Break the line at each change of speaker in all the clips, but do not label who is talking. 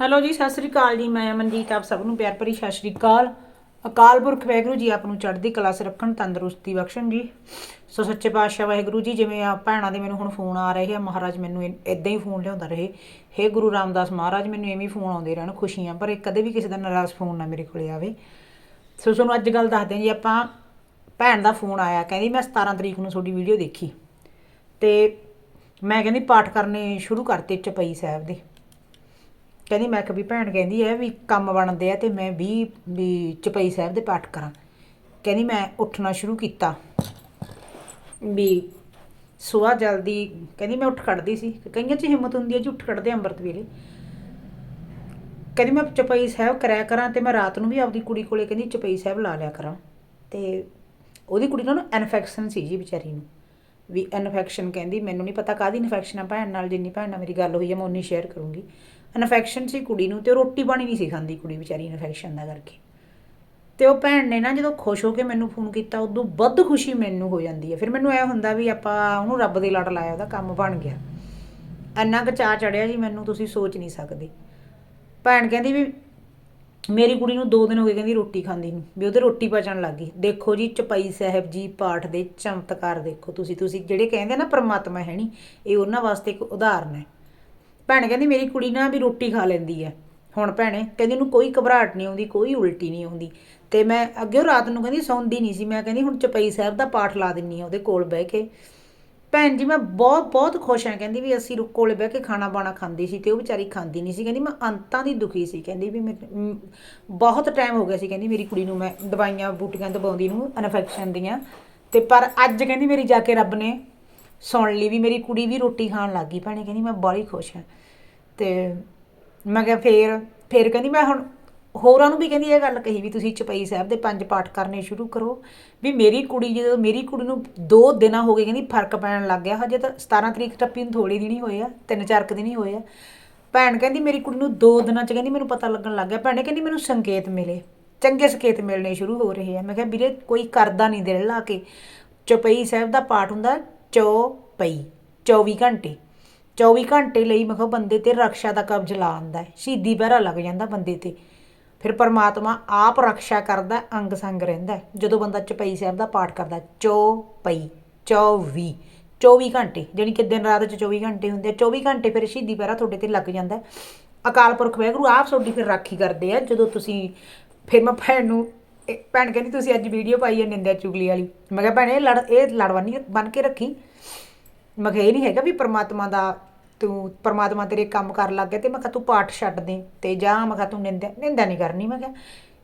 Hello ਜੀ, ਸਤਿ ਸ੍ਰੀ ਅਕਾਲ ਜੀ। ਮੈਂ ਅਮਨਜੀਤ ਆਪ ਸਭ ਨੂੰ ਪਿਆਰ ਭਰੀ ਸਤਿ ਸ੍ਰੀ ਅਕਾਲ। ਅਕਾਲ ਪੁਰਖ ਵਾਹਿਗੁਰੂ ਜੀ, ਆਪ ਨੂੰ ਚੜ੍ਹਦੀ ਕਲਾ 'ਚ ਰੱਖਣ, ਤੰਦਰੁਸਤੀ ਬਖਸ਼ਣ ਜੀ। ਸੋ ਸੱਚੇ ਪਾਤਸ਼ਾਹ ਵਾਹਿਗੁਰੂ ਜੀ, ਜਿਵੇਂ ਆ ਭੈਣਾਂ ਦੇ ਮੈਨੂੰ ਹੁਣ ਫੋਨ ਆ ਰਹੇ ਆ, ਮਹਾਰਾਜ ਮੈਨੂੰ ਇਦਾਂ ਹੀ ਫੋਨ ਲਿਆਉਂਦਾ ਰਹੇ। ਹੇ ਗੁਰੂ ਰਾਮਦਾਸ ਮਹਾਰਾਜ, ਮੈਨੂੰ ਐਵੇਂ ਫੋਨ ਆਉਂਦੇ ਰਹਿਣ, ਖੁਸ਼ੀਆਂ, ਪਰ ਕਦੇ ਵੀ ਕਿਸੇ ਦਾ ਨਾਰਾਜ਼ ਫੋਨ ਨਾ ਮੇਰੇ ਕੋਲੇ ਆਵੇ। ਸੋ ਤੁਹਾਨੂੰ ਅੱਜ ਗੱਲ ਦੱਸਦੇ ਹਾਂ ਜੀ, ਆਪਾਂ ਭੈਣ ਦਾ ਫੋਨ ਆਇਆ, ਕਹਿੰਦੀ ਮੈਂ 17 ਤਰੀਕ ਨੂੰ ਤੁਹਾਡੀ ਵੀਡੀਓ ਦੇਖੀ। ਤੇ ਮੈਂ ਕਹਿੰਦੀ ਪਾਠ ਕਰਨੇ ਸ਼ੁਰੂ ਕਰਤੇ ਚਪਈ ਸਾਹਿਬ ਦੇ। ਕਹਿੰਦੀ, ਮੈਂ ਕਿ ਵੀ ਭੈਣ ਕਹਿੰਦੀ ਐ ਵੀ ਕੰਮ ਬਣਦੇ ਆ ਤੇ ਮੈਂ ਵੀ ਵੀ ਚਪਈ ਸਾਹਿਬ ਦੇ ਪਾਠ ਕਰਾਂ। ਕਹਿੰਦੀ, ਮੈਂ ਉੱਠਣਾ ਸ਼ੁਰੂ ਕੀਤਾ। ਵੀ ਸੁਆ ਜਲਦੀ, ਕਹਿੰਦੀ, ਮੈਂ ਉੱਠ ਖੜਦੀ ਸੀ। ਕਈਆਂ 'ਚ ਹਿੰਮਤ ਹੁੰਦੀ ਹੈ ਜੀ ਉੱਠ ਖੜਦੇ ਅੰਮ੍ਰਿਤ ਵੇਲੇ। ਕਹਿੰਦੀ, ਮੈਂ ਚਪਈ ਸਾਹਿਬ ਕਰਿਆ ਕਰਾਂ ਤੇ ਮੈਂ ਰਾਤ ਨੂੰ ਵੀ ਆਪਦੀ ਕੁੜੀ ਕੋਲੇ ਕਹਿੰਦੀ, ਚਪਈ ਸਾਹਿਬ ਲਾ ਲਿਆ ਕਰਾਂ। ਤੇ ਉਹਦੀ ਕੁੜੀ ਨੂੰ ਇਨਫੈਕਸ਼ਨ ਸੀ ਜੀ ਵਿਚਾਰੀ ਨੂੰ। ਵੀ ਇਨਫੈਕਸ਼ਨ ਕਹਿੰਦੀ, ਮੈਨੂੰ ਨਹੀਂ ਪਤਾ ਕਾਦੀ ਇਨਫੈਕਸ਼ਨ ਆ, ਭੈਣ ਨਾਲ ਜਿੰਨੀ ਭੈਣ ਨਾਲ ਮੇਰੀ ਗੱਲ ਹੋਈ ਹੈ ਮੈਂ ਉਨੀ ਸ਼ੇਅਰ ਕਰੂੰਗੀ। ਇਨਫੈਕਸ਼ਨ ਸੀ ਕੁੜੀ ਨੂੰ ਤੇ ਉਹ ਰੋਟੀ ਪਾਣੀ ਨਹੀਂ ਸੀ ਖਾਂਦੀ ਕੁੜੀ ਵਿਚਾਰੀ ਇਨਫੈਕਸ਼ਨ ਦਾ ਕਰਕੇ। ਤੇ ਉਹ ਭੈਣ ਨੇ ਨਾ ਜਦੋਂ ਖੁਸ਼ ਹੋ ਕੇ ਮੈਨੂੰ ਫੋਨ ਕੀਤਾ, ਉਦੋਂ ਵੱਧ ਖੁਸ਼ੀ ਮੈਨੂੰ ਹੋ ਜਾਂਦੀ ਹੈ। ਫਿਰ ਮੈਨੂੰ ਐ ਹੁੰਦਾ ਵੀ ਆਪਾਂ ਉਹਨੂੰ ਰੱਬ ਦੇ ਲੜ ਲਾਇਆ, ਉਹਦਾ ਕੰਮ ਬਣ ਗਿਆ। ਇੰਨਾ ਕੁ ਚਾਅ ਚੜਿਆ ਜੀ ਮੈਨੂੰ, ਤੁਸੀਂ ਸੋਚ ਨਹੀਂ ਸਕਦੇ। ਭੈਣ ਕਹਿੰਦੀ ਵੀ ਮੇਰੀ ਕੁੜੀ ਨੂੰ 2 ਦਿਨ ਹੋ ਗਏ ਕਹਿੰਦੀ ਰੋਟੀ ਖਾਂਦੀ ਨੂੰ, ਵੀ ਉਹਦੇ ਰੋਟੀ ਪਚਣ ਲੱਗ ਗਈ। ਦੇਖੋ ਜੀ, ਚਪਾਈ ਸਾਹਿਬ ਜੀ, ਪਾਠ ਦੇ ਚਮਤਕਾਰ ਦੇਖੋ ਤੁਸੀਂ। ਤੁਸੀਂ ਜਿਹੜੇ ਕਹਿੰਦੇ ਨਾ ਪ੍ਰਮਾਤਮਾ ਹੈ ਨਹੀਂ ਇਹ ਉਹਨਾਂ ਵਾਸਤੇ ਇੱਕ ਉਦਾਹਰਨ ਹੈ। ਭੈਣ ਕਹਿੰਦੀ ਮੇਰੀ ਕੁੜੀ ਨਾ ਵੀ ਰੋਟੀ ਖਾ ਲੈਂਦੀ ਹੈ ਹੁਣ ਭੈਣੇ ਕਹਿੰਦੀ ਉਹਨੂੰ ਕੋਈ ਘਬਰਾਹਟ ਨਹੀਂ ਆਉਂਦੀ, ਕੋਈ ਉਲਟੀ ਨਹੀਂ ਆਉਂਦੀ। ਤੇ ਮੈਂ ਅੱਗੇ ਉਹ ਰਾਤ ਨੂੰ ਕਹਿੰਦੀ ਸੌਂਦੀ ਨਹੀਂ ਸੀ, ਮੈਂ ਕਹਿੰਦੀ ਹੁਣ ਚਪਈ ਸਾਹਿਬ ਦਾ ਪਾਠ ਲਾ ਦਿੰਨੀ ਆ ਉਹਦੇ ਕੋਲ ਬਹਿ ਕੇ। ਭੈਣ ਜੀ ਮੈਂ ਬਹੁਤ ਬਹੁਤ ਖੁਸ਼ ਹਾਂ ਕਹਿੰਦੀ ਵੀ ਅਸੀਂ ਰੁ- ਕੋਲੇ ਬਹਿ ਕੇ ਖਾਣਾ ਬਾਣਾ ਖਾਂਦੀ ਸੀ ਤੇ ਉਹ ਵਿਚਾਰੀ ਖਾਂਦੀ ਨਹੀਂ ਸੀ। ਕਹਿੰਦੀ ਮੈਂ ਅੰਤਾਂ ਦੀ ਦੁਖੀ ਸੀ, ਕਹਿੰਦੀ ਵੀ ਮੈਂ ਬਹੁਤ ਟਾਈਮ ਹੋ ਗਿਆ ਸੀ, ਕਹਿੰਦੀ ਮੇਰੀ ਕੁੜੀ ਨੂੰ ਮੈਂ ਦਵਾਈਆਂ ਬੂਟੀਆਂ ਦਵਾਉਂਦੀ ਨੂੰ ਇਨਫੈਕਸ਼ਨ ਦੀਆਂ। ਤੇ ਪਰ ਅੱਜ ਕਹਿੰਦੀ ਮੇਰੀ ਜਾ ਕੇ ਰੱਬ ਨੇ ਸੁਣ ਲਈ ਵੀ ਮੇਰੀ ਕੁੜੀ ਵੀ ਰੋਟੀ ਖਾਣ ਲੱਗ ਗਈ, ਭੈਣੇ ਕਹਿੰਦੀ ਮੈਂ ਬੜੀ ਖੁਸ਼ ਹਾਂ। ਤੇ ਮੈਂ ਕਿਹਾ ਫੇਰ ਫੇਰ ਕਹਿੰਦੀ ਮੈਂ ਹੁਣ ਹੋਰਾਂ ਨੂੰ ਵੀ ਕਹਿੰਦੀ ਇਹ ਗੱਲ ਕਹੀ ਵੀ ਤੁਸੀਂ ਚਪਈ ਸਾਹਿਬ ਦੇ ਪੰਜ ਪਾਠ ਕਰਨੇ ਸ਼ੁਰੂ ਕਰੋ ਵੀ ਮੇਰੀ ਕੁੜੀ ਜਦੋਂ ਮੇਰੀ ਕੁੜੀ ਨੂੰ 2 ਦਿਨਾਂ ਹੋ ਗਏ ਕਹਿੰਦੀ ਫ਼ਰਕ ਪੈਣ ਲੱਗ ਗਿਆ, ਹਜੇ ਤਾਂ 17 ਤਰੀਕ ਟੱਪੀ ਨੂੰ ਥੋੜੀ ਦਿਨ ਹੀ ਹੋਏ ਆ, ਤਿੰਨ ਚਾਰ ਕੁ ਦਿਨ ਹੀ ਹੋਏ ਆ। ਭੈਣ ਕਹਿੰਦੀ ਮੇਰੀ ਕੁੜੀ ਨੂੰ 2 ਦਿਨਾਂ ਚ ਕਹਿੰਦੀ ਮੈਨੂੰ ਪਤਾ ਲੱਗਣ ਲੱਗ ਗਿਆ, ਭੈਣੇ ਕਹਿੰਦੀ ਮੈਨੂੰ ਸੰਕੇਤ ਮਿਲੇ, ਚੰਗੇ ਸੰਕੇਤ ਮਿਲਣੇ ਸ਼ੁਰੂ ਹੋ ਰਹੇ ਆ। ਮੈਂ ਕਿਹਾ ਵੀਰੇ ਕੋਈ ਕਰਦਾ ਨਹੀਂ ਦਿਲ ਲਾ ਕੇ। ਚਪਈ ਸਾਹਿਬ ਦਾ ਪਾਠ ਹੁੰਦਾ ਚੌਪਈ 24 ਘੰਟੇ। 24 ਘੰਟੇ ਲਈ ਮੈਂ ਕਿਹਾ ਬੰਦੇ ਤੇ ਰਕਸ਼ਾ ਦਾ ਕਬਜ਼ ਲਾ ਆਂਦਾ ਹੈ। ਸ਼ਹੀਦੀ ਪਹਿਰਾ ਲੱਗ ਜਾਂਦਾ ਬੰਦੇ ਤੇ। ਫਿਰ ਪਰਮਾਤਮਾ ਆਪ ਰਕਸ਼ਾ ਕਰਦਾ, ਅੰਗ ਸੰਗ ਰਹਿੰਦਾ ਜਦੋਂ ਬੰਦਾ ਚਪਈ ਸਾਹਿਬ ਦਾ ਪਾਠ ਕਰਦਾ ਚੌਪਈ 24 24 ਘੰਟੇ। ਜਾਣੀ ਕਿ ਦਿਨ ਰਾਤ ਚ 24 ਘੰਟੇ ਹੁੰਦੇ ਆ। 24 ਘੰਟੇ ਫਿਰ ਸ਼ਹੀਦੀ ਬਹਿਰਾ ਤੁਹਾਡੇ ਤੇ ਲੱਗ ਜਾਂਦਾ ਅਕਾਲ ਪੁਰਖ ਵਾਹਿਗੁਰੂ ਆਪ ਤੁਹਾਡੀ ਫਿਰ ਰਾਖੀ ਕਰਦੇ ਆ। ਜਦੋਂ ਤੁਸੀਂ, ਫਿਰ ਮੈਂ ਭੈਣ ਨੂੰ ਇਹ ਭੈਣ ਕਹਿੰਦੀ ਤੁਸੀਂ ਅੱਜ ਵੀਡੀਓ ਪਾਈ ਹੈ ਨਿੰਦਿਆ ਚੁਗਲੀ ਵਾਲੀ। ਮੈਂ ਕਿਹਾ ਭੈਣੇ ਇਹ ਲੜ ਇਹ ਲੜਵਾਨੀ ਬਣ ਕੇ ਰੱਖੀ। ਮੈਂ ਕਿਹਾ ਇਹ ਨਹੀਂ ਹੈਗਾ ਵੀ ਪ੍ਰਮਾਤਮਾ ਦਾ ਤੂੰ ਪ੍ਰਮਾਤਮਾ ਤੇਰੇ ਕੰਮ ਕਰਨ ਲੱਗ ਗਿਆ ਤੇ ਮੈਂ ਕਿਹਾ ਤੂੰ ਪਾਠ ਛੱਡ ਦੇ ਤੇ ਜਾ, ਮੈਂ ਕਿਹਾ ਤੂੰ ਨਿੰਦਿਆ ਨਿੰਦਾ ਨਹੀਂ ਕਰਨੀ, ਮੈਂ ਕਿਹਾ।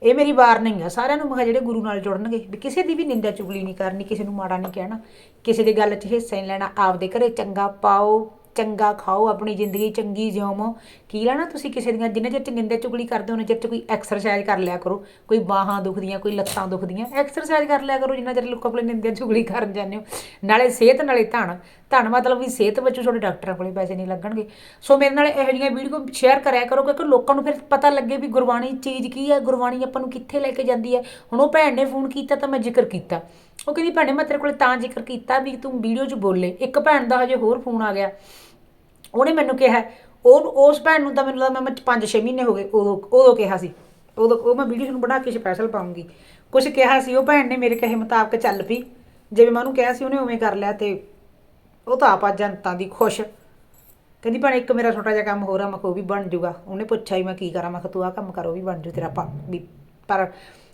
ਇਹ ਮੇਰੀ ਵਾਰ ਨਹੀਂ ਆ। ਸਾਰਿਆਂ ਨੂੰ ਮੈਂ ਕਿਹਾ ਜਿਹੜੇ ਗੁਰੂ ਨਾਲ ਜੁੜਨਗੇ ਵੀ ਕਿਸੇ ਦੀ ਵੀ ਨਿੰਦਿਆ ਚੁਗਲੀ ਨਹੀਂ ਕਰਨੀ, ਕਿਸੇ ਨੂੰ ਮਾੜਾ ਨਹੀਂ ਕਹਿਣਾ। ਕਿਸੇ ਦੀ ਗੱਲ 'ਚ ਹਿੱਸਾ ਨਹੀਂ ਲੈਣਾ। ਆਪਦੇ ਘਰੇ ਚੰਗਾ ਪਾਓ, ਚੰਗਾ ਖਾਓ, ਆਪਣੀ ਜ਼ਿੰਦਗੀ ਚੰਗੀ ਜਿਉਮੋ ਕੀ ਲੈਣਾ ਤੁਸੀਂ ਕਿਸੇ ਦੀਆਂ? ਜਿੰਨੇ ਚਿਰ ਚ ਨਿੰਦੇ ਚੁਗਲੀ ਕਰਦੇ ਹੋ, ਉਹਨੇ ਚਿਰ ਚ ਕੋਈ ਐਕਸਰਸਾਈਜ਼ ਕਰ ਲਿਆ ਕਰੋ। ਕੋਈ ਬਾਹਾਂ ਦੁਖਦੀਆਂ, ਕੋਈ ਲੱਤਾਂ ਦੁਖਦੀਆਂ। ਐਕਸਰਸਾਈਜ ਕਰ ਲਿਆ ਕਰੋ, ਜਿੰਨਾ ਚਿਰ ਲੋਕਾਂ ਕੋਲੇ ਨਿੰਦੇ ਚੁਗਲੀ ਕਰਨ ਜਾਂਦੇ ਹੋ। ਨਾਲੇ ਸਿਹਤ ਨਾਲੇ ਧਨ। ਧਨ ਮਤਲਬ ਵੀ ਸਿਹਤ ਵਿੱਚੋਂ ਤੁਹਾਡੇ ਡਾਕਟਰਾਂ ਕੋਲੇ ਪੈਸੇ ਨਹੀਂ ਲੱਗਣਗੇ। ਸੋ ਮੇਰੇ ਨਾਲ ਇਹੋ ਜਿਹੀਆਂ ਵੀਡੀਓ ਸ਼ੇਅਰ ਕਰਿਆ ਕਰੋ, ਕਿਉਂਕਿ ਲੋਕਾਂ ਨੂੰ ਫਿਰ ਪਤਾ ਲੱਗੇ ਵੀ ਗੁਰਬਾਣੀ ਚੀਜ਼ ਕੀ ਹੈ, ਗੁਰਬਾਣੀ ਆਪਾਂ ਨੂੰ ਕਿੱਥੇ ਲੈ ਕੇ ਜਾਂਦੀ ਹੈ। ਹੁਣ ਉਹ ਭੈਣ ਨੇ ਫੋਨ ਕੀਤਾ ਤਾਂ ਮੈਂ ਜ਼ਿਕਰ ਕੀਤਾ। ਉਹ ਕਹਿੰਦੀ, ਭੈਣੇ, ਮੈਂ ਤੇਰੇ ਕੋਲੇ ਤਾਂ ਜ਼ਿਕਰ ਕੀਤਾ ਵੀ ਤੂੰ ਵੀਡੀਓ 'ਚ ਬੋਲੇ। ਇੱਕ ਭੈਣ ਦਾ ਹਜੇ ਹੋਰ ਫੋਨ ਆ ਗਿਆ। ਉਹਨੇ ਮੈਨੂੰ ਕਿਹਾ ਉਹ ਉਸ ਭੈਣ ਨੂੰ ਤਾਂ ਮੈਨੂੰ ਲੱਗਦਾ ਮੈਂ 5-6 ਮਹੀਨੇ ਹੋ ਗਏ, ਉਦੋਂ ਉਦੋਂ ਕਿਹਾ ਸੀ। ਉਦੋਂ, ਉਹ ਮੈਂ ਵੀਡੀਓ ਨੂੰ ਬਣਾ ਕੇ ਸਪੈਸ਼ਲ ਪਾਉਂਗੀ। ਕੁਝ ਕਿਹਾ ਸੀ, ਉਹ ਭੈਣ ਨੇ ਮੇਰੇ ਕਹੇ ਮੁਤਾਬਕ ਚੱਲ ਪਈ। ਜਿਵੇਂ ਮੈਂ ਉਹਨੂੰ ਕਿਹਾ ਸੀ, ਉਹਨੇ ਉਵੇਂ ਕਰ ਲਿਆ ਤੇ ਉਹ ਤਾਂ ਆਪਾ ਜਨਤਾ ਦੀ ਖੁਸ਼। ਕਹਿੰਦੀ, ਭੈਣ, ਇੱਕ ਮੇਰਾ ਛੋਟਾ ਜਿਹਾ ਕੰਮ ਹੋ ਰਿਹਾ ਮੈਂ ਕਿਹਾ ਉਹ ਵੀ ਬਣ ਜੂਗਾ। ਉਹਨੇ ਪੁੱਛਿਆ ਹੀ ਮੈਂ ਕੀ ਕਰਾਂ, ਮੈਂ ਕਿਹਾ, ਤੂੰ ਆਹ ਕੰਮ ਕਰੋ, ਉਹ ਵੀ ਬਣ ਜੂ ਤੇਰਾ ਪਾ ਵੀ ਪਰ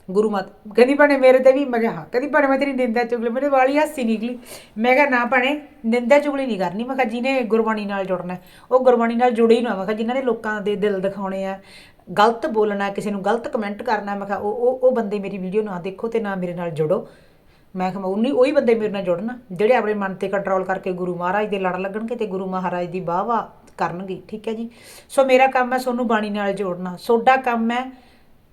ਗੁਰੂ ਮਤ, ਕਹਿੰਦੀ ਭੈਣੇ ਮੇਰੇ ਤੇ ਵੀ ਮੈਂ ਕਿਹਾ ਹਾਂ ਕਹਿੰਦੀ ਭੈਣੇ ਮੈਂ ਤੇਰੀ ਨਿੰਦਾ ਚੁਗਲੀ, ਮੇਰੇ ਵਾਲੀ ਹਾਸੀ ਨਿਕਲੀ। ਮੈਂ ਕਿਹਾ, ਨਾ ਭੈਣੇ, ਨਿੰਦਾ ਚੁਗਲੀ ਨਹੀਂ ਕਰਨੀ। ਮੈਂ ਕਿਹਾ, ਜਿਹਨੇ ਗੁਰਬਾਣੀ ਨਾਲ ਜੁੜਨਾ ਉਹ ਗੁਰਬਾਣੀ ਨਾਲ ਜੁੜੇ ਹੀ ਨਾ ਮੈਂ ਕਿਹਾ ਜਿਨ੍ਹਾਂ ਨੇ ਲੋਕਾਂ ਦੇ ਦਿਲ ਦਿਖਾਉਣੇ ਆ, ਗਲਤ ਬੋਲਣਾ, ਕਿਸੇ ਨੂੰ ਗਲਤ ਕਮੈਂਟ ਕਰਨਾ ਮੈਂ ਕਿਹਾ, ਉਹ ਉਹ ਬੰਦੇ ਮੇਰੀ ਵੀਡੀਓ ਨਾ ਦੇਖੋ ਤੇ ਨਾ ਮੇਰੇ ਨਾਲ ਜੁੜੋ। ਮੈਂ ਕਿਹਾ ਉਹਨੀ ਉਹੀ ਬੰਦੇ ਮੇਰੇ ਨਾਲ ਜੁੜਨ, ਜਿਹੜੇ ਆਪਣੇ ਮਨ ਤੇ ਕੰਟਰੋਲ ਕਰਕੇ ਗੁਰੂ ਮਹਾਰਾਜ ਦੇ ਲੜ ਲੱਗਣਗੇ ਤੇ ਗੁਰੂ ਮਹਾਰਾਜ ਦੀ ਵਾਹ-ਵਾਹ ਕਰਨਗੇ। ਠੀਕ ਹੈ ਜੀ? ਸੋ ਮੇਰਾ ਕੰਮ ਹੈ ਸੋਨੂੰ ਬਾਣੀ ਨਾਲ ਜੋੜਨਾ। ਸੋਡਾ ਕੰਮ ਹੈ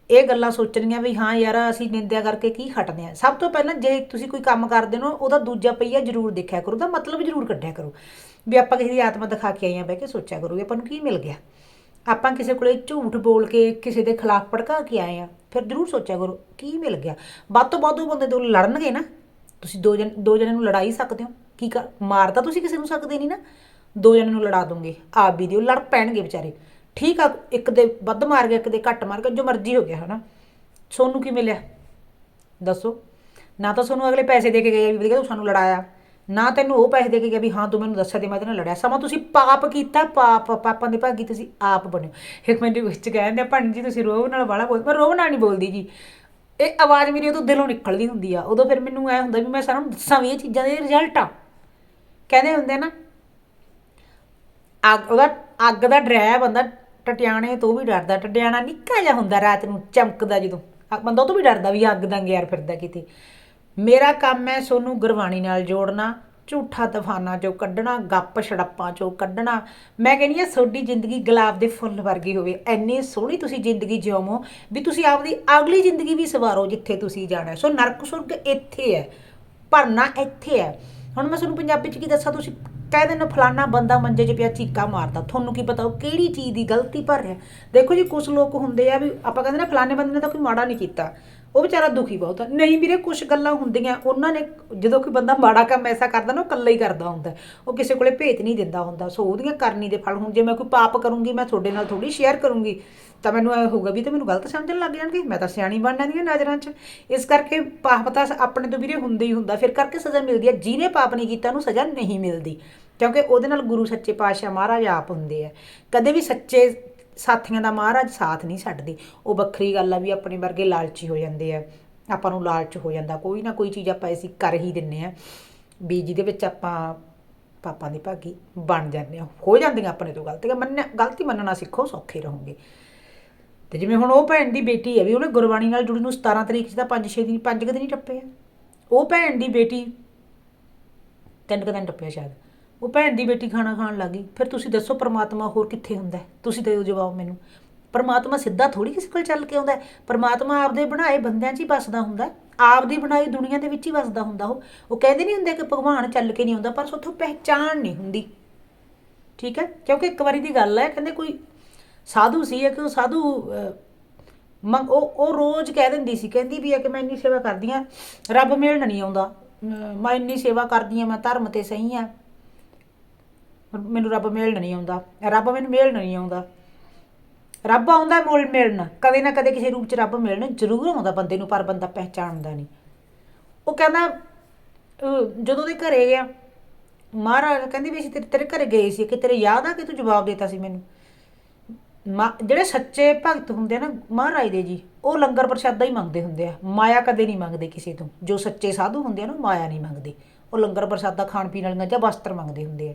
ਇਹ ਗੱਲਾਂ ਸੋਚਣੀਆਂ ਵੀ ਹਾਂ ਯਾਰ ਅਸੀਂ ਨਿੰਦਿਆ ਕਰਕੇ ਕੀ ਹਟਦੇ ਆ ਸਭ ਤੋਂ ਪਹਿਲਾਂ ਜੇ ਤੁਸੀਂ ਕੋਈ ਕੰਮ ਕਰਦੇ ਹੋ ਉਹਦਾ ਦੂਜਾ ਪਈਆ ਜ਼ਰੂਰ ਦੇਖਿਆ ਕਰੋ, ਉਹਦਾ ਮਤਲਬ ਜ਼ਰੂਰ ਕੱਢਿਆ ਕਰੋ। ਵੀ ਆਪਾਂ ਕਿਸੇ ਦੀ ਆਤਮਾ ਦਿਖਾ ਕੇ ਆਏ ਆ ਬਹਿ ਕੇ ਸੋਚਿਆ ਕਰੋ ਵੀ ਆਪਾਂ ਨੂੰ ਕੀ ਮਿਲ ਗਿਆ। ਆਪਾਂ ਕਿਸੇ ਕੋਲੇ ਝੂਠ ਬੋਲ ਕੇ, ਕਿਸੇ ਦੇ ਖਿਲਾਫ ਭੜਕਾ ਕੇ ਆਏ ਆ ਫਿਰ ਜ਼ਰੂਰ ਸੋਚਿਆ ਕਰੋ, ਕੀ ਮਿਲ ਗਿਆ? ਵੱਧ ਤੋਂ ਵੱਧ ਉਹ ਬੰਦੇ ਤੋਂ ਲੜਨਗੇ ਨਾ। ਤੁਸੀਂ ਦੋ ਜਣ ਦੋ ਜਣਿਆਂ ਨੂੰ ਲੜਾਈ ਸਕਦੇ ਹੋ। ਕੀ ਕਰ, ਮਾਰ ਤਾਂ ਤੁਸੀਂ ਕਿਸੇ ਨੂੰ ਸਕਦੇ ਨਹੀਂ ਨਾ। ਦੋ ਜਣਿਆਂ ਨੂੰ ਲੜਾ ਦੋਗੇ, ਆਪ ਵੀ ਦਿਓ, ਲੜ ਪੈਣਗੇ ਵਿਚਾਰੇ। ਠੀਕ ਆ, ਇੱਕ ਦੇ ਵੱਧ ਮਾਰ ਗਿਆ, ਇੱਕ ਦੇ ਘੱਟ ਮਾਰ ਗਿਆ, ਜੋ ਮਰਜ਼ੀ ਹੋ ਗਿਆ, ਹਨਾ? ਸੋਨੂੰ ਕੀ ਮਿਲਿਆ? ਦੱਸੋ। ਨਾ ਤਾਂ ਤੁਹਾਨੂੰ ਅਗਲੇ ਪੈਸੇ ਦੇ ਕੇ ਗਏ ਵੀ ਵਧੀਆ ਤੂੰ ਸਾਨੂੰ ਲੜਾਇਆ। ਨਾ ਤੈਨੂੰ ਉਹ ਪੈਸੇ ਦੇ ਕੇ ਗਿਆ ਵੀ ਹਾਂ, ਤੂੰ ਮੈਨੂੰ ਦੱਸਿਆ ਤੇ ਮੈਂ ਤੇਰੇ ਨਾਲ ਲੜਿਆ। ਸਮਾਂ ਤੁਸੀਂ ਪਾਪ ਕੀਤਾ, ਪਾਪ, ਪਾਪਾਂ ਦੇ ਭਾਗੀ ਤੁਸੀਂ ਆਪ ਬਣਿਓ। ਇੱਕ ਮਿੰਟ ਵਿੱਚ ਕਹਿੰਦੇ ਆ ਭੰਨ ਜੀ, ਤੁਸੀਂ ਰੋਹ ਨਾਲ ਵਾਲਾ ਬੋਲ, ਮੈਂ ਰੋਹ ਨਾਲ ਨਹੀਂ ਬੋਲਦੀ ਜੀ। ਇਹ ਆਵਾਜ਼ ਮੇਰੀ ਉਦੋਂ ਦਿਲੋਂ ਨਿਕਲਦੀ ਹੁੰਦੀ ਆ। ਉਦੋਂ ਫਿਰ ਮੈਨੂੰ ਐ ਹੁੰਦਾ ਵੀ ਮੈਂ ਸਾਰਿਆਂ ਨੂੰ ਦੱਸਾਂ ਵੀ ਇਹ ਚੀਜ਼ਾਂ ਦੇ ਰਿਜ਼ਲਟ ਆ। ਕਹਿੰਦੇ ਹੁੰਦੇ ਨਾ, ਅੱਗ, ਉਹਦਾ ਅੱਗ ਦਾ ਡਰਾਇਆ ਬੰਦਾ ਟਟਿਆਣੇ ਤੋਂ ਵੀ ਡਰਦਾ, ਟਟਿਆਣਾ ਨਿੱਕਾ ਜਿਹਾ ਹੁੰਦਾ ਰਾਤ ਨੂੰ ਚਮਕਦਾ ਜਦੋਂ। ਅ- ਬੰਦਾ ਉਹ ਤੋਂ ਵੀ ਡਰਦਾ ਵੀ ਅੱਗ ਦਾ ਗਿਆਰ ਫਿਰਦਾ ਕਿਤੇ। ਮੇਰਾ ਕੰਮ ਹੈ ਸੋਨੂੰ ਗੁਰਬਾਣੀ ਨਾਲ ਜੋੜਨਾ, ਝੂਠਾ ਤੂਫਾਨਾਂ ਚੋਂ ਕੱਢਣਾ, ਗੱਪ ਛੜੱਪਾਂ ਚੋਂ ਕੱਢਣਾ। ਮੈਂ ਕਹਿੰਦੀ ਆ ਤੁਹਾਡੀ ਜ਼ਿੰਦਗੀ ਗੁਲਾਬ ਦੇ ਫੁੱਲ ਵਰਗੀ ਹੋਵੇ। ਐਨੀ ਸੋਹਣੀ ਤੁਸੀਂ ਜ਼ਿੰਦਗੀ ਜਿਉਵੋ ਵੀ ਤੁਸੀਂ ਆਪਦੀ ਅਗਲੀ ਜ਼ਿੰਦਗੀ ਵੀ ਸਵਾਰੋ ਜਿੱਥੇ ਤੁਸੀਂ ਜਾਣਾ ਸੋ ਨਰਕ ਸੁਰਗ ਇੱਥੇ ਹੈ ਭਰਨਾ ਇੱਥੇ ਹੈ। ਹੁਣ ਮੈਂ ਤੁਹਾਨੂੰ ਪੰਜਾਬੀ ਚ ਕੀ ਦੱਸਾਂ? ਤੁਸੀਂ ਕਹਿ ਦਿੰਦੇ, ਫਲਾਨਾ ਬੰਦਾ ਮੰਜੇ 'ਚ ਪਿਆ ਚੀਕਾ ਮਾਰਦਾ। ਤੁਹਾਨੂੰ ਕੀ ਪਤਾ ਉਹ ਕਿਹੜੀ ਚੀਜ਼ ਦੀ ਗਲਤੀ ਭਰ ਰਿਹਾ। ਦੇਖੋ ਜੀ ਕੁਝ ਲੋਕ ਹੁੰਦੇ ਆ ਵੀ ਆਪਾਂ ਕਹਿੰਦੇ ਨਾ ਫਲਾਣੇ ਬੰਦੇ ਨੇ ਤਾਂ ਕੋਈ ਮਾੜਾ ਨਹੀਂ ਕੀਤਾ। ਉਹ ਵਿਚਾਰਾ ਦੁਖੀ ਬਹੁਤ ਆ। ਨਹੀਂ ਵੀਰੇ ਕੁਝ ਗੱਲਾਂ ਹੁੰਦੀਆਂ, ਉਹਨਾਂ ਨੇ ਜਦੋਂ ਕੋਈ ਬੰਦਾ ਮਾੜਾ ਕੰਮ ਐਸਾ ਕਰਦਾ ਨਾ, ਉਹ ਇਕੱਲਾ ਹੀ ਕਰਦਾ ਹੁੰਦਾ। ਉਹ ਕਿਸੇ ਕੋਲੇ ਭੇਤ ਨਹੀਂ ਦਿੰਦਾ ਹੁੰਦਾ। ਸੋ ਉਹਦੀਆਂ ਕਰਨੀ ਦੇ ਫਲ ਹੁਣ ਜੇ ਮੈਂ ਕੋਈ ਪਾਪ ਕਰੂੰਗੀ, ਮੈਂ ਤੁਹਾਡੇ ਨਾਲ ਥੋੜੀ ਸ਼ੇਅਰ ਕਰੂੰਗੀ, ਤਾਂ ਮੈਨੂੰ ਇਹ ਹੋਊਗਾ ਵੀ ਤੇ ਮੈਨੂੰ ਗਲਤ ਸਮਝਣ ਲੱਗ ਜਾਣਗੇ। ਮੈਂ ਤਾਂ ਸਿਆਣੀ ਬਣ ਜਾਂਦੀ ਹਾਂ ਨਜ਼ਰਾਂ 'ਚ। ਇਸ ਕਰਕੇ ਪਾਪ ਤਾਂ ਆਪਣੇ ਤੋਂ ਵੀਰੇ ਹੁੰਦਾ ਹੀ ਹੁੰਦਾ। ਫਿਰ ਕਰਕੇ ਸਜ਼ਾ ਮਿਲਦੀ ਹੈ ਜਿਹਨੇ ਪਾਪ ਨਹੀਂ ਕੀਤਾ, ਉਹਨੂੰ ਸਜ਼ਾ ਨਹੀਂ ਮਿਲਦੀ। ਕਿਉਂਕਿ ਉਹਦੇ ਨਾਲ ਗੁਰੂ ਸੱਚੇ ਪਾਤਸ਼ਾਹ ਮਹਾਰਾਜ ਆਪ ਹੁੰਦੇ ਆ। ਕਦੇ ਵੀ ਸੱਚੇ ਸਾਥੀਆਂ ਦਾ ਮਹਾਰਾਜ ਸਾਥ ਨਹੀਂ ਛੱਡਦੇ। ਉਹ ਵੱਖਰੀ ਗੱਲ ਆ ਵੀ ਆਪਣੇ ਵਰਗੇ ਲਾਲਚੀ ਹੋ ਜਾਂਦੇ ਆ। ਆਪਾਂ ਨੂੰ ਲਾਲਚ ਹੋ ਜਾਂਦਾ। ਕੋਈ ਨਾ ਕੋਈ ਚੀਜ਼ ਆਪਾਂ ਅਸੀਂ ਕਰ ਹੀ ਦਿੰਨੇ ਆ ਵੀ ਜਿਹਦੇ ਵਿੱਚ ਆਪਾਂ ਪਾਪਾਂ ਦੀ ਭਾਗੀ ਬਣ ਜਾਂਦੇ ਆ। ਹੋ ਜਾਂਦੀਆਂ ਆਪਣੇ ਤੋਂ ਗਲਤੀਆਂ। ਮੰਨ ਗਲਤੀ ਮੰਨਣਾ ਸਿੱਖੋ, ਸੌਖੇ ਰਹੋਗੇ। ਤੇ ਜਿਵੇਂ ਹੁਣ ਉਹ ਭੈਣ ਦੀ ਬੇਟੀ ਹੈ ਵੀ ਉਹਨੇ ਗੁਰਬਾਣੀ ਨਾਲ ਜੁੜੀ ਨੂੰ 17 ਤਰੀਕ 'ਚ ਤਾਂ 5-6 ਦਿਨ 5 ਦਿਨ ਹੀ ਟੱਪੇ ਆ। ਉਹ ਭੈਣ ਦੀ ਬੇਟੀ ਤਿੰਨ ਕੁ ਦਿਨ ਟੱਪਿਆ ਸ਼ਾਇਦ। ਉਹ ਭੈਣ ਦੀ ਬੇਟੀ ਖਾਣਾ ਖਾਣ ਲੱਗੀ ਫਿਰ ਤੁਸੀਂ ਦੱਸੋ ਪ੍ਰਮਾਤਮਾ ਹੋਰ ਕਿੱਥੇ ਹੁੰਦਾ ਹੈ? ਤੁਸੀਂ ਦਿਓ ਜਵਾਬ ਮੈਨੂੰ। ਪਰਮਾਤਮਾ ਸਿੱਧਾ ਥੋੜੀ ਕਿਸੇ ਕੋਲ ਚੱਲ ਕੇ ਆਉਂਦਾ ਹੈ। ਪਰਮਾਤਮਾ ਆਪਦੇ ਬਣਾਏ ਬੰਦਿਆਂ 'ਚ ਹੀ ਵੱਸਦਾ ਹੁੰਦਾ ਹੈ। ਆਪਦੀ ਬਣਾਈ ਦੁਨੀਆ ਦੇ ਵਿੱਚ ਹੀ ਵੱਸਦਾ ਹੁੰਦਾ ਉਹ। ਉਹ ਕਹਿੰਦੇ ਨਹੀਂ ਹੁੰਦੇ ਕਿ ਭਗਵਾਨ ਚੱਲ ਕੇ ਨਹੀਂ ਆਉਂਦਾ ਪਰ ਉੱਥੋਂ ਪਹਿਚਾਣ ਨਹੀਂ ਹੁੰਦੀ। ਠੀਕ ਹੈ? ਕਿਉਂਕਿ ਇੱਕ ਵਾਰੀ ਦੀ ਗੱਲ ਹੈ ਕਹਿੰਦੇ ਕੋਈ ਸਾਧੂ ਸੀ ਇੱਕ ਉਹ ਸਾਧੂ ਅਹ, ਮੰਗ ਉਹ ਉਹ ਰੋਜ਼ ਕਹਿ ਦਿੰਦੀ ਸੀ ਕਹਿੰਦੀ ਵੀ ਹੈ ਕਿ ਮੈਂ ਇੰਨੀ ਸੇਵਾ ਕਰਦੀ ਆ ਰੱਬ ਮਿਲਣ ਨਹੀਂ ਆਉਂਦਾ। ਅਮ, ਮੈਂ ਇੰਨੀ ਸੇਵਾ ਕਰਦੀ ਆ ਮੈਂ ਧਰਮ ਤੇ ਸਹੀ ਆ ਮੈਨੂੰ ਰੱਬ ਮਿਲਣ ਨਹੀਂ ਆਉਂਦਾ। ਰੱਬ ਮੈਨੂੰ ਮਿਲਣ ਨਹੀਂ ਆਉਂਦਾ। ਰੱਬ ਆਉਂਦਾ ਮੁੱਲ ਮਿਲਣ। ਕਦੇ ਨਾ ਕਦੇ ਕਿਸੇ ਰੂਪ ਚ ਰੱਬ ਮਿਲਣ ਜ਼ਰੂਰ ਆਉਂਦਾ ਬੰਦੇ ਨੂੰ, ਪਰ ਬੰਦਾ ਪਹਿਚਾਣਦਾ ਨਹੀਂ। ਉਹ ਕਹਿੰਦਾ ਜਦੋਂ ਦੇ ਘਰੇ ਗਿਆ, ਮਹਾਰਾਜ ਕਹਿੰਦੀ ਵੀ ਅਸੀਂ ਤੇਰੇ ਤੇਰੇ ਘਰੇ ਗਏ ਸੀ, ਕਿ ਤੇਰੇ ਯਾਦ ਆ ਕਿ ਤੂੰ ਜਵਾਬ ਦਿੱਤਾ ਸੀ ਮੈਨੂੰ? ਮਾ- ਜਿਹੜੇ ਸੱਚੇ ਭਗਤ ਹੁੰਦੇ ਆ ਨਾ ਮਹਾਰਾਜ ਦੇ ਜੀ, ਉਹ ਲੰਗਰ ਪ੍ਰਸ਼ਾਦਾ ਹੀ ਮੰਗਦੇ ਹੁੰਦੇ ਆ। ਮਾਇਆ ਕਦੇ ਨਹੀਂ ਮੰਗਦੇ ਕਿਸੇ ਤੋਂ। ਜੋ ਸੱਚੇ ਸਾਧੂ ਹੁੰਦੇ ਆ ਨਾ, ਉਹ ਮਾਇਆ ਨਹੀਂ ਮੰਗਦੇ। ਉਹ ਲੰਗਰ ਪ੍ਰਸ਼ਾਦਾ ਖਾਣ ਪੀਣ ਵਾਲੀਆਂ ਜਾਂ ਵਸਤਰ ਮੰਗਦੇ ਹੁੰਦੇ ਆ।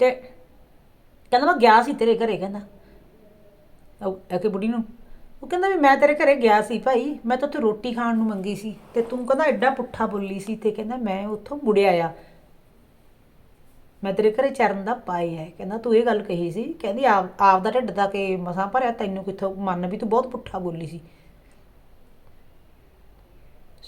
ਤੇ ਕਹਿੰਦਾ ਮੈਂ ਗਿਆ ਸੀ ਤੇਰੇ ਘਰੇ, ਕਹਿੰਦਾ। ਉਹ ਕਿ ਬੁੱਢੀ ਨੂੰ, ਉਹ ਕਹਿੰਦਾ ਵੀ ਮੈਂ ਤੇਰੇ ਘਰੇ ਗਿਆ ਸੀ ਭਾਈ, ਮੈਂ ਤਾਂ ਉੱਥੇ ਰੋਟੀ ਖਾਣ ਨੂੰ ਮੰਗੀ ਸੀ ਤੇ ਤੂੰ ਕਹਿੰਦਾ ਐਡਾ ਪੁੱਠਾ ਬੋਲੀ ਸੀ ਤੇ ਕਹਿੰਦਾ ਮੈਂ ਉੱਥੋਂ ਮੁੜਿਆ ਆ। ਮੈਂ ਤੇਰੇ ਘਰੇ ਚਰਨ ਦਾ ਪਾਏ ਹੈ, ਕਹਿੰਦਾ ਤੂੰ ਇਹ ਗੱਲ ਕਹੀ ਸੀ, ਕਹਿੰਦੀ ਆਪ ਆਪ ਦਾ ਢਿੱਡ ਦਾ ਕਿ ਮਸਾਂ ਭਰਿਆ, ਤੈਨੂੰ ਕਿੱਥੋਂ, ਮੰਨ ਵੀ ਤੂੰ ਬਹੁਤ ਪੁੱਠਾ ਬੋਲੀ ਸੀ।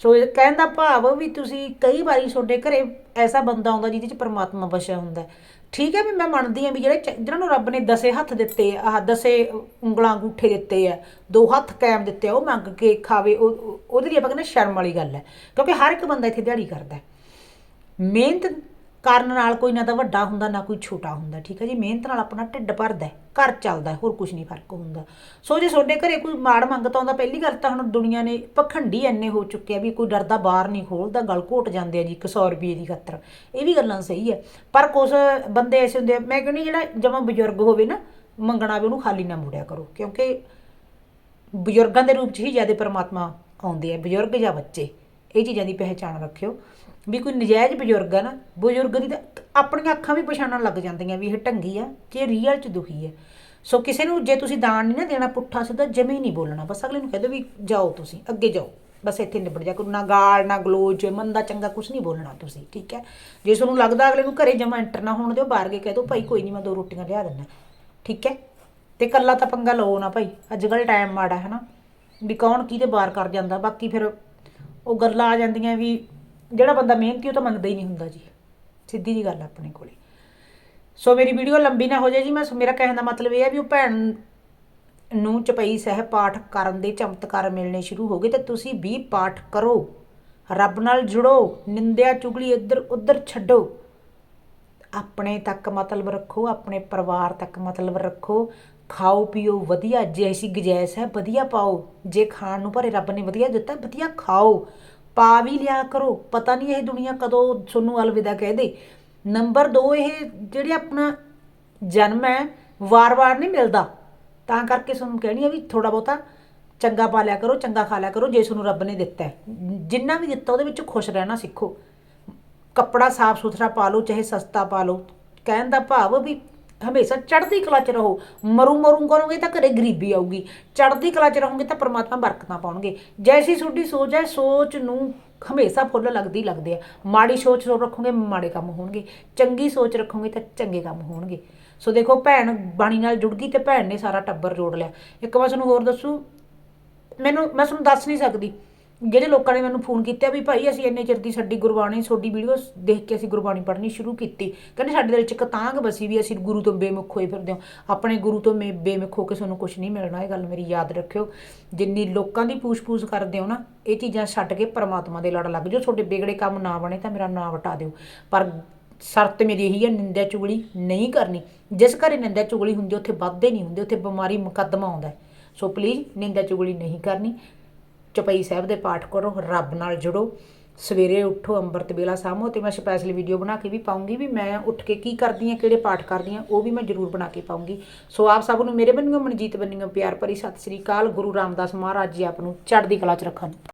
ਸੋ ਇਹ ਕਹਿਣ ਦਾ ਭਾਵ ਵੀ ਤੁਸੀਂ ਕਈ ਵਾਰੀ ਤੁਹਾਡੇ ਘਰੇ ਐਸਾ ਬੰਦਾ ਆਉਂਦਾ ਜਿਹਦੇ ਚ ਪਰਮਾਤਮਾ ਵਸਿਆ ਹੁੰਦਾ ਠੀਕ ਹੈ ਵੀ ਮੈਂ ਮੰਨਦੀ ਹਾਂ ਵੀ ਜਿਹੜੇ ਚ- ਜਿਹਨਾਂ ਨੂੰ ਰੱਬ ਨੇ ਦਸੇ ਹੱਥ ਦਿੱਤੇ ਆਹ ਦਸੇ ਉਂਗਲਾਂ, ਅੰਗੂਠੇ ਦਿੱਤੇ ਆ, ਦੋ ਹੱਥ ਕਾਇਮ ਦਿੱਤੇ ਆ, ਉਹ ਮੰਗ ਕੇ ਖਾਵੇ, ਉਹ ਉਹਦੇ ਲਈ ਆਪਾਂ ਕਹਿੰਦੇ ਸ਼ਰਮ ਵਾਲੀ ਗੱਲ ਹੈ। ਕਿਉਂਕਿ ਹਰ ਇੱਕ ਬੰਦਾ ਇੱਥੇ ਦਿਹਾੜੀ ਕਰਦਾ ਮਿਹਨਤ ਕਰਨ ਨਾਲ ਕੋਈ ਨਾ ਤਾਂ ਵੱਡਾ ਹੁੰਦਾ, ਨਾ ਕੋਈ ਛੋਟਾ ਹੁੰਦਾ, ਠੀਕ ਹੈ ਜੀ? ਮਿਹਨਤ ਨਾਲ ਆਪਣਾ ਢਿੱਡ ਭਰਦਾ ਹੈ, ਘਰ ਚੱਲਦਾ ਹੋਰ ਕੁਝ ਨਹੀਂ ਫ਼ਰਕ ਹੁੰਦਾ। ਸੋ ਜੇ ਤੁਹਾਡੇ ਘਰੇ ਕੋਈ ਮਾੜ ਮੰਗਤਾ ਆਉਂਦਾ ਪਹਿਲੀ ਗੱਲ ਤਾਂ ਹੁਣ ਦੁਨੀਆ ਨੇ ਪਖੰਡੀ ਐਨੇ ਹੋ ਚੁੱਕੇ ਆ ਵੀ ਕੋਈ ਡਰਦਾ ਬਾਹਰ ਨਹੀਂ ਖੋਲਦਾ, ਗਲ ਘੋਟ ਜਾਂਦੇ ਆ ਜੀ 100 ਰੁਪਏ ਦੀ ਖਾਤਰ। ਇਹ ਵੀ ਗੱਲਾਂ ਸਹੀ ਹੈ। ਪਰ ਕੁਝ ਬੰਦੇ ਐਸੇ ਹੁੰਦੇ ਆ, ਮੈਂ ਕਹਿੰਦੀ ਜਿਹੜਾ ਜਮਾਂ ਬਜ਼ੁਰਗ ਹੋਵੇ ਨਾ, ਮੰਗਣਾ ਵੀ ਉਹਨੂੰ ਖਾਲੀ ਨਾ ਮੁੜਿਆ ਕਰੋ, ਕਿਉਂਕਿ ਬਜ਼ੁਰਗਾਂ ਦੇ ਰੂਪ 'ਚ ਹੀ ਜ਼ਿਆਦਾ ਪਰਮਾਤਮਾ ਆਉਂਦੇ ਆ, ਬਜ਼ੁਰਗ ਜਾਂ ਬੱਚੇ। ਇਹ ਚੀਜ਼ਾਂ ਦੀ ਪਹਿਚਾਣ ਰੱਖਿਓ। ਵੀ ਕੋਈ ਨਜਾਇਜ਼ ਬਜ਼ੁਰਗ ਆ ਨਾ, ਬਜ਼ੁਰਗ ਦੀ ਤਾਂ ਆਪਣੀਆਂ ਅੱਖਾਂ ਵੀ ਪਛਾਣਨ ਲੱਗ ਜਾਂਦੀਆਂ ਵੀ ਇਹ ਢੰਗੀ ਆ ਜੇ ਰੀਅਲ 'ਚ ਦੁਖੀ ਹੈ ਸੋ ਕਿਸੇ ਨੂੰ ਜੇ ਤੁਸੀਂ ਦਾਨ ਨਹੀਂ ਨਾ ਦੇਣਾ, ਪੁੱਠਾ ਸਿੱਧਾ ਜਮੇ ਨਹੀਂ ਬੋਲਣਾ। ਬਸ ਅਗਲੇ ਨੂੰ ਕਹਿ ਦਿਓ ਵੀ ਜਾਓ ਤੁਸੀਂ, ਅੱਗੇ ਜਾਓ। ਬਸ ਇੱਥੇ ਨਿਬੜ ਜਾ ਕਰੋ ਨਾ ਗਾਲ, ਨਾ ਗਲੋਚ ਮੰਦਾ ਚੰਗਾ ਕੁਝ ਨਹੀਂ ਬੋਲਣਾ ਤੁਸੀਂ, ਠੀਕ ਹੈ? ਜੇ ਤੁਹਾਨੂੰ ਲੱਗਦਾ ਅਗਲੇ ਨੂੰ ਘਰੇ ਜਮਾ ਐਂਟਰ ਨਾ ਹੋਣ ਦਿਓ, ਬਾਹਰ ਕੇ ਕਹਿ ਦਿਓ, ਭਾਈ ਕੋਈ ਨਹੀਂ, ਮੈਂ ਦੋ ਰੋਟੀਆਂ ਲਿਆ ਦਿੰਦਾ ਠੀਕ ਹੈ? ਤੇ ਕੱਲਾ ਤਾਂ ਪੰਗਾ ਲਓ ਨਾ ਭਾਈ। ਅੱਜ ਕੱਲ੍ਹ ਟਾਈਮ ਮਾੜਾ ਹੈ ਨਾ। ਵੀ ਕੌਣ ਕਿਹਦੇ ਬਾਹਰ ਕਰ ਜਾਂਦਾ, ਬਾਕੀ ਫਿਰ ਉਹ ਗੱਲਾਂ ਆ ਜਾਂਦੀਆਂ ਵੀ ਜਿਹੜਾ ਬੰਦਾ ਮਿਹਨਤੀ ਉਹ ਤਾਂ ਮੰਗਦਾ ਹੀ ਨਹੀਂ ਹੁੰਦਾ ਜੀ। ਸਿੱਧੀ ਜੀ ਗੱਲ ਆਪਣੇ ਕੋਲੇ। ਸੋ ਮੇਰੀ ਵੀਡੀਓ ਲੰਬੀ ਨਾ ਹੋ ਜਾਏ ਜੀ, ਮੈਂ ਮੇਰਾ ਕਹਿਣ ਦਾ ਮਤਲਬ ਇਹ ਹੈ ਵੀ ਉਹ ਭੈਣ ਨੂੰ ਚਪਈ ਸਹਿ ਪਾਠ ਕਰਨ ਦੇ ਚਮਤਕਾਰ ਮਿਲਣੇ ਸ਼ੁਰੂ ਹੋ ਗਏ ਤੇ ਤੁਸੀਂ ਵੀ ਪਾਠ ਕਰੋ। ਰੱਬ ਨਾਲ ਜੁੜੋ, ਨਿੰਦਿਆ ਚੁਗਲੀ ਇੱਧਰ ਉੱਧਰ ਛੱਡੋ। ਆਪਣੇ ਤੱਕ ਮਤਲਬ ਰੱਖੋ, ਆਪਣੇ ਪਰਿਵਾਰ ਤੱਕ ਮਤਲਬ ਰੱਖੋ। ਖਾਓ, ਪੀਓ, ਵਧੀਆ ਜੈਸੀ ਗੁਜੈਸ ਹੈ, ਵਧੀਆ ਪਾਓ। ਜੇ ਖਾਣ ਨੂੰ ਭਰੇ, ਰੱਬ ਨੇ ਵਧੀਆ ਦਿੱਤਾ, ਵਧੀਆ ਖਾਓ। ਪਾ ਵੀ ਲਿਆ ਕਰੋ। ਪਤਾ ਨਹੀਂ ਇਹ ਦੁਨੀਆ ਕਦੋਂ ਤੁਹਾਨੂੰ ਅਲਵਿਦਾ ਕਹਿ ਦੇ। ਨੰਬਰ 2 ਇਹ ਜਿਹੜੇ ਆਪਣਾ ਜਨਮ ਹੈ, ਵਾਰ-ਵਾਰ ਨਹੀਂ ਮਿਲਦਾ। ਤਾਂ ਕਰਕੇ ਤੁਹਾਨੂੰ ਕਹਿਣੀ ਆ ਵੀ ਥੋੜਾ ਬਹੁਤਾ ਚੰਗਾ ਪਾ ਲਿਆ ਕਰੋ, ਚੰਗਾ ਖਾ ਲਿਆ ਕਰੋ, ਜੇ ਤੁਹਾਨੂੰ ਰੱਬ ਨੇ ਦਿੱਤਾ ਜਿੰਨਾ ਵੀ ਦਿੱਤਾ, ਉਹਦੇ ਵਿੱਚ ਖੁਸ਼ ਰਹਿਣਾ ਸਿੱਖੋ। ਕੱਪੜਾ ਸਾਫ਼ ਸੁਥਰਾ ਪਾ ਲਓ, ਚਾਹੇ ਸਸਤਾ ਪਾ ਲਓ। ਕਹਿਣ ਦਾ ਭਾਵ ਵੀ ਹਮੇਸ਼ਾ ਚੜ੍ਹਦੀ ਕਲਾ 'ਚ ਰਹੋ। ਮਰੂ ਮਰੂ ਕਰੋਗੇ ਤਾਂ ਘਰੇ ਗਰੀਬੀ ਆਊਗੀ। ਚੜ੍ਹਦੀ ਕਲਾ 'ਚ ਰਹੋਗੇ ਤਾਂ ਪਰਮਾਤਮਾ ਬਰਕਤਾਂ ਪਾਉਣਗੇ। ਜੈਸੀ ਤੁਹਾਡੀ ਸੋਚ ਹੈ, ਸੋਚ ਨੂੰ ਹਮੇਸ਼ਾ ਫੁੱਲ ਲੱਗਦੀ ਲੱਗਦੇ ਆ। ਮਾੜੀ ਸੋਚ ਸੋ ਰੱਖੋਗੇ, ਮਾੜੇ ਕੰਮ ਹੋਣਗੇ। ਚੰਗੀ ਸੋਚ ਰੱਖੋਗੇ ਤਾਂ ਚੰਗੇ ਕੰਮ ਹੋਣਗੇ। ਸੋ ਦੇਖੋ, ਭੈਣ ਬਾਣੀ ਨਾਲ ਜੁੜ ਗਈ ਤੇ ਭੈਣ ਨੇ ਸਾਰਾ ਟੱਬਰ ਜੋੜ ਲਿਆ। ਇੱਕ ਵਾਰ ਤੁਹਾਨੂੰ ਹੋਰ ਦੱਸੂ। ਮੈਨੂੰ, ਮੈਂ ਤੁਹਾਨੂੰ ਦੱਸ ਨਹੀਂ ਸਕਦੀ। ਜਿਹੜੇ ਲੋਕਾਂ ਨੇ ਮੈਨੂੰ ਫੋਨ ਕੀਤਾ ਵੀ ਭਾਈ ਅਸੀਂ ਇੰਨੇ ਚਿਰ ਦੀ ਸਾਡੀ ਗੁਰਬਾਣੀ, ਤੁਹਾਡੀ ਵੀਡੀਓ ਦੇਖ ਕੇ ਅਸੀਂ ਗੁਰਬਾਣੀ ਪੜ੍ਹਨੀ ਸ਼ੁਰੂ ਕੀਤੀ। ਕਹਿੰਦੇ ਸਾਡੇ ਦਿਲ 'ਚ ਇੱਕ ਤਾਂਗ ਵਸੀ ਵੀ ਅਸੀਂ ਗੁਰੂ ਤੋਂ ਬੇਮੁਖ ਹੋਏ ਫਿਰਦੇ ਹਾਂ। ਆਪਣੇ ਗੁਰੂ ਤੋਂ ਮੇ ਬੇਮੁਖ ਹੋ ਕੇ ਤੁਹਾਨੂੰ ਕੁਝ ਨਹੀਂ ਮਿਲਣਾ, ਇਹ ਗੱਲ ਮੇਰੀ ਯਾਦ ਰੱਖਿਓ। ਜਿੰਨੀ ਲੋਕਾਂ ਦੀ ਪੂਛ-ਪੂਛ ਕਰਦੇ ਹੋ ਨਾ, ਇਹ ਚੀਜ਼ਾਂ ਛੱਡ ਕੇ ਪਰਮਾਤਮਾ ਦੇ ਲੜ ਲੱਗ ਜਾਓ। ਤੁਹਾਡੇ ਵਿਗੜੇ ਕੰਮ ਨਾ ਬਣੇ ਤਾਂ ਮੇਰਾ ਨਾਂ ਵਟਾ ਦਿਓ। ਪਰ ਸ਼ਰਤ ਮੇਰੀ ਇਹੀ ਹੈ, ਨਿੰਦਿਆ ਚੁਗਲੀ ਨਹੀਂ ਕਰਨੀ। ਜਿਸ ਘਰੇ ਨਿੰਦਿਆ ਚੁਗਲੀ ਹੁੰਦੀ ਉੱਥੇ ਵੱਧਦੇ ਨਹੀਂ ਹੁੰਦੇ, ਉੱਥੇ ਬਿਮਾਰੀ ਮੁਕੱਦਮਾ ਆਉਂਦਾ ਸੋ ਪਲੀਜ਼ ਨਿੰਦਿਆ ਚੁਗਲੀ ਨਹੀਂ ਕਰਨੀ। ਚਪਈ ਸਾਹਿਬ ਦੇ ਪਾਠ ਕਰੋ, ਰੱਬ ਨਾਲ ਜੁੜੋ। ਸਵੇਰੇ ਉੱਠੋ, ਅੰਮ੍ਰਿਤ ਵੇਲਾ ਸਾਹਮੋ ਤੇ ਮੈਂ ਸਪੈਸ਼ਲ ਵੀਡੀਓ ਬਣਾ ਕੇ ਵੀ ਪਾਉਂਗੀ ਵੀ ਮੈਂ ਉੱਠ ਕੇ ਕੀ ਕਰਦੀ ਆ, ਕਿਹੜੇ ਪਾਠ ਕਰਦੀ ਆ, ਉਹ ਵੀ ਮੈਂ ਜ਼ਰੂਰ ਬਣਾ ਕੇ ਪਾਉਂਗੀ। ਸੋ ਆਪ ਸਭ ਨੂੰ ਮੇਰੇ ਬੰਨਿਓ ਮਨਜੀਤ ਬੰਨਿਓ, ਪਿਆਰ ਭਰੀ ਸਤਿ ਸ੍ਰੀ ਅਕਾਲ। ਗੁਰੂ ਰਾਮਦਾਸ ਮਹਾਰਾਜ ਜੀ ਆਪ ਨੂੰ ਚੜ੍ਹਦੀ ਕਲਾ 'ਚ ਰੱਖਣ।